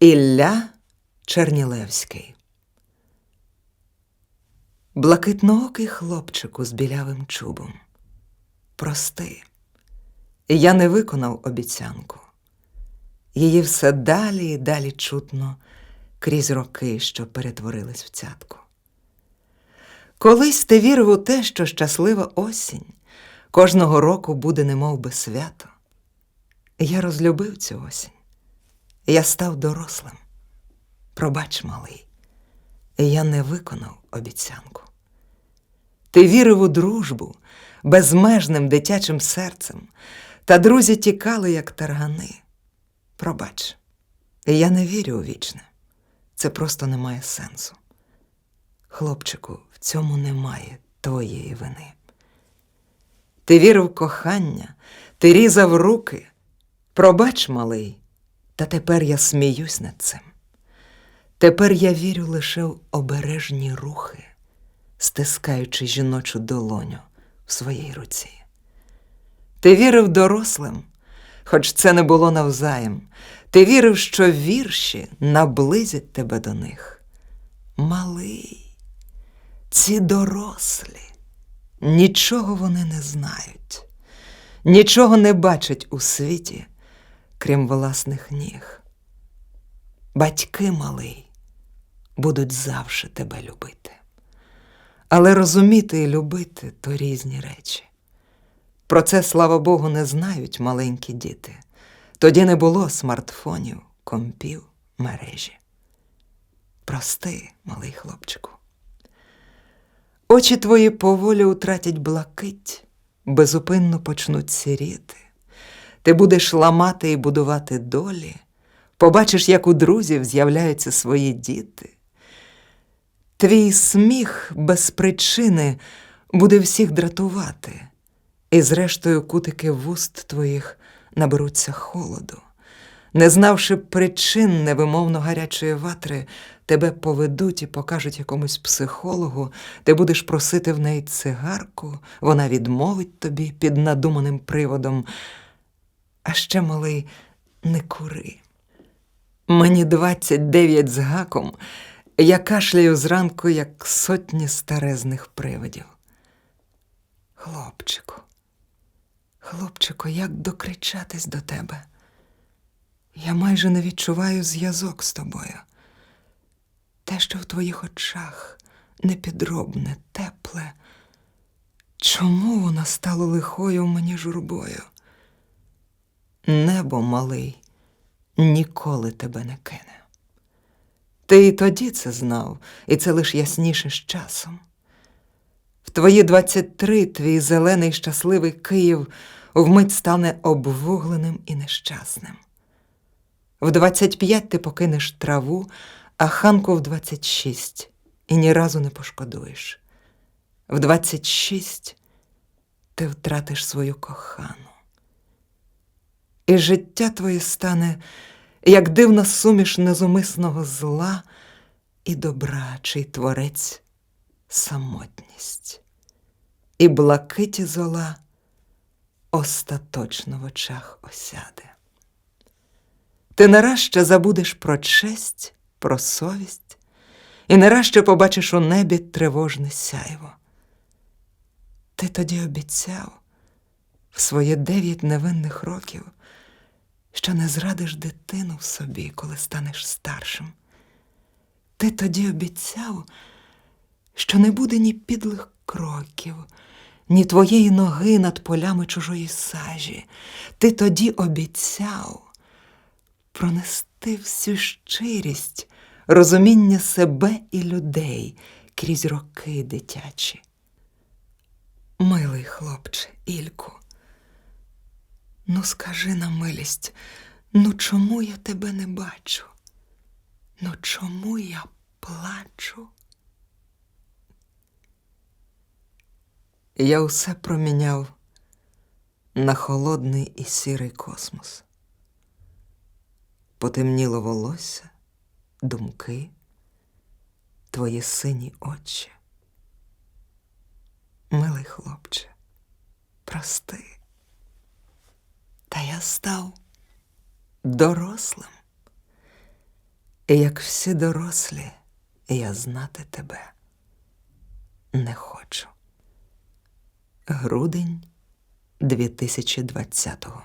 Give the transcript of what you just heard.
Ілля Чернілевський. Блакитноокий хлопчику з білявим чубом. Прости, я не виконав обіцянку. Її все далі і далі чутно крізь роки, що перетворились в цятку. Колись ти вірив у те, що щаслива осінь кожного року буде немов би свято. Я розлюбив цю осінь. Я став дорослим. Пробач, малий, я не виконав обіцянку. Ти вірив у дружбу безмежним дитячим серцем, та друзі тікали, як таргани. Пробач, я не вірю у вічне. Це просто не має сенсу. Хлопчику, в цьому немає твоєї вини. Ти вірив в кохання, ти різав руки. Пробач, малий, та тепер я сміюсь над цим. Тепер я вірю лише в обережні рухи, стискаючи жіночу долоню в своїй руці. Ти вірив дорослим, хоч це не було навзаєм. Ти вірив, що вірші наблизять тебе до них. Малий, ці дорослі, нічого вони не знають, нічого не бачать у світі, крім власних ніг. Батьки малий будуть завжди тебе любити. Але розуміти і любити то різні речі. Про це, слава Богу, не знають маленькі діти. Тоді не було смартфонів, компів, мережі. Прости, малий хлопчику. Очі твої поволі утратять блакить, безупинно почнуть сіріти. Ти будеш ламати і будувати долі, побачиш, як у друзів з'являються свої діти. Твій сміх без причини буде всіх дратувати, і, зрештою, кутики вуст твоїх наберуться холоду. Не знавши причин невимовно гарячої ватри, тебе поведуть і покажуть якомусь психологу, ти будеш просити в неї цигарку, вона відмовить тобі під надуманим приводом. А ще, малий, не кури. Мені двадцять дев'ять з гаком, я кашляю зранку, як сотні старезних привидів. Хлопчику, хлопчику, як докричатись до тебе? Я майже не відчуваю зв'язок з тобою. Те, що в твоїх очах непідробне, тепле. Чому воно стало лихою мені журбою? Небо малий ніколи тебе не кине. Ти і тоді це знав, і це лиш ясніше з часом. В твої двадцять три твій зелений щасливий Київ вмить стане обвугленим і нещасним. В двадцять п'ять ти покинеш траву, а ханку в двадцять шість і ні разу не пошкодуєш. В двадцять шість ти втратиш свою кохану. І життя твоє стане, як дивна суміш незумисного зла і добра, чий творець самотність, і блакиті зола остаточно в очах осяде. Ти нараще забудеш про честь, про совість, і нараще побачиш у небі тривожне сяйво. Ти тоді обіцяв в своє дев'ять невинних років, що не зрадиш дитину в собі, коли станеш старшим. Ти тоді обіцяв, що не буде ні підлих кроків, ні твоєї ноги над полями чужої сажі. Ти тоді обіцяв пронести всю щирість, розуміння себе і людей крізь роки дитячі. Милий хлопче, Ільку, ну скажи на милість, ну чому я тебе не бачу? Ну чому я плачу? Я усе проміняв на холодний і сірий космос. Потемніло волосся, думки, твої сині очі. Милий хлопче, прости. Став дорослим. Як всі дорослі, я знати тебе не хочу. Грудень 2020-го.